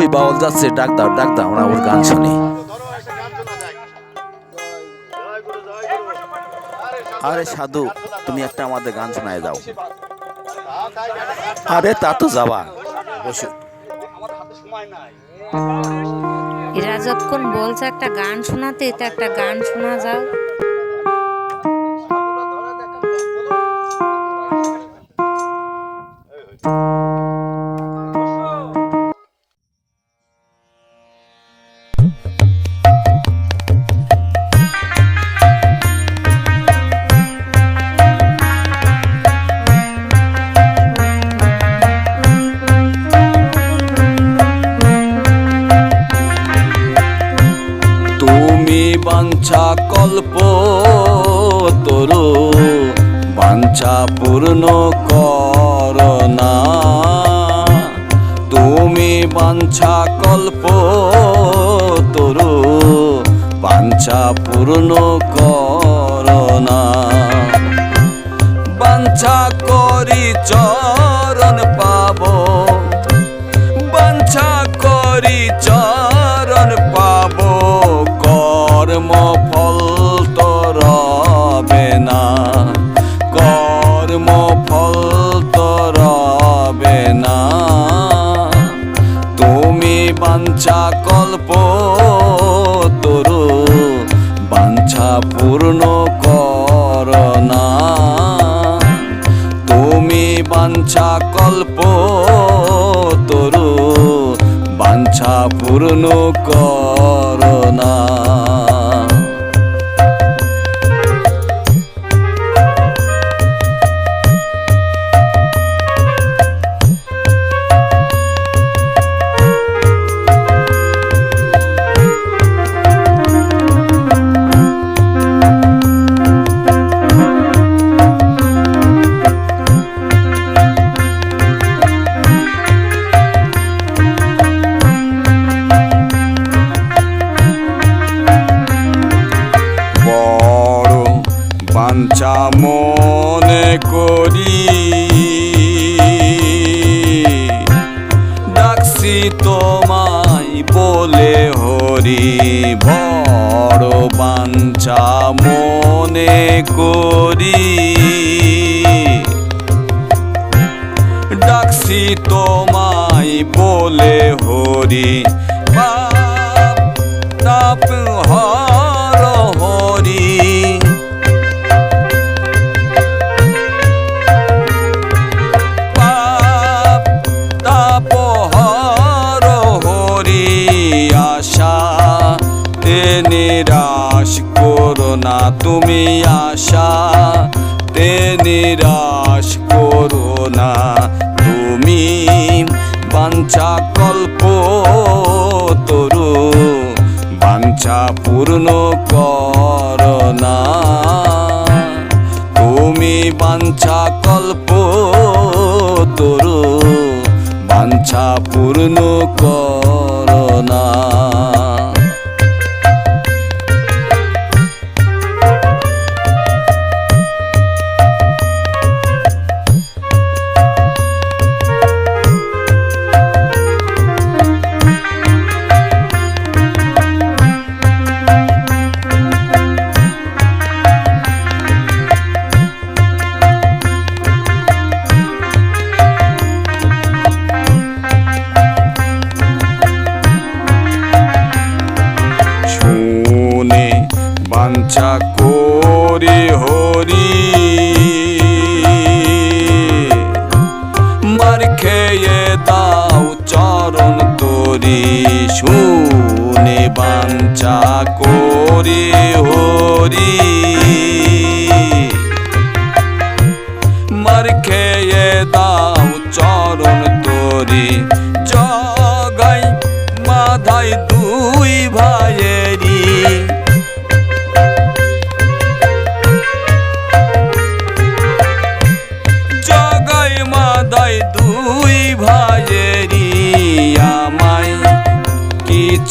ওই বাউল যাচ্ছে, ডাক দাও ডাক দাও আমরা ওর গান শুনি। আরে সাধু, তুমি একটা আমাদের গান শোনায় দাও। আরে তা তো যাবা। বসো। এরা যতক্ষণ বলছে একটা গান শোনাতে, তো একটা গান শোনা যাও। কল্প তরু বাঞ্ছা পূর্ণ করনা তুমি বাঞ্ছা কল্প তরু বাঞ্ছা পূর্ণ করনা বাঞ্ছা বাঞ্ছা পূর্ণ করনা বলে হরি বড় বাঞ্ছা মনে করি। ডাকছি তোমায় বলে হরি পাপ তাপ হর না তুমি আশা, তে নিরাশ করো না। তুমি বাঞ্ছা কল্প তরু, বাঞ্ছা পূর্ণ করনা তুমি বাঞ্ছা কল্প তরু, বাঞ্ছা পূর্ণ করনা বাঞ্ছা করে হরি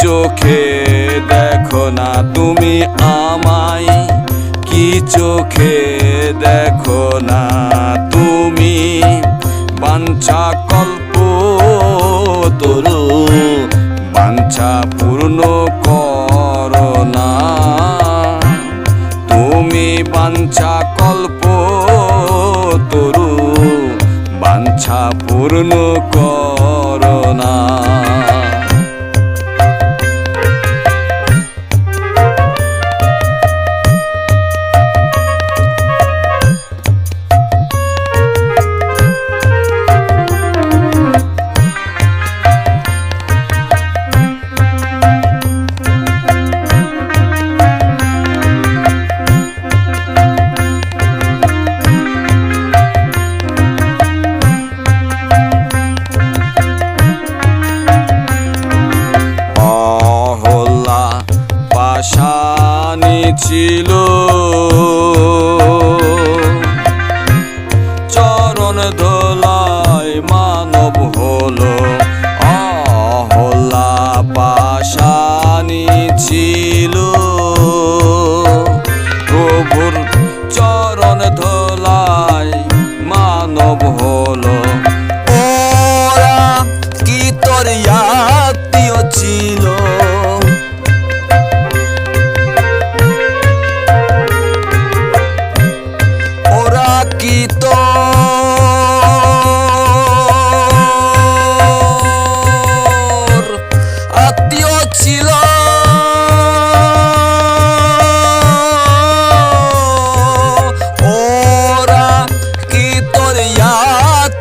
চোখে দেখো না তুমি আমাই কি চোখে দেখো না তুমি? বাঞ্ছা কল্প তরু, বাঞ্ছা পূর্ণ করোনা তুমি বাঞ্ছা কল্প তরু, বাঞ্ছা পূর্ণ করোনা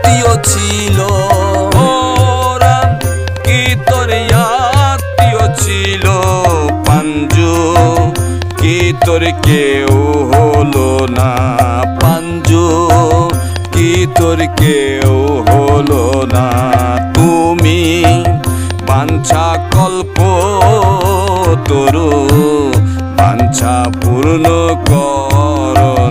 আত্মীয় ছিল। কি তোর আত্মীয় ছিল। পাঞ্জু কি তোর কেউ হলো না। পাঞ্জু কি তোর কেউ হলো না। তুমি বাঞ্ছা কল্প তরু, বাঞ্ছা পূর্ণ করোনা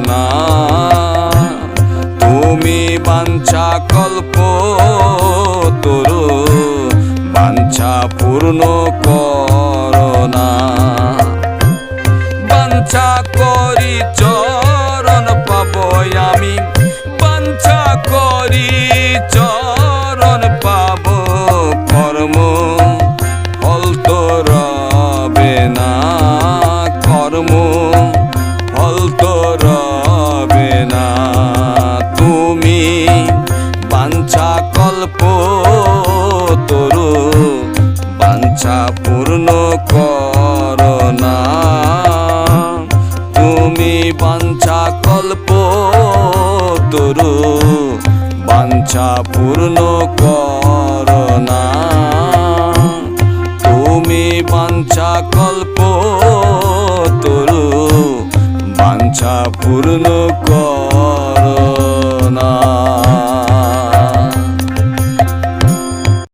কল্প তরু বাঞ্ছা পূর্ণ করোনা বাঞ্ছা করি চরণ পাব আমি বাঞ্ছা করি চরণ তরু বাঞ্ছা পূর্ণ না। তুমি বাঞ্ছা কল্প তরু বাঞ্ছা পূর্ণ করোনা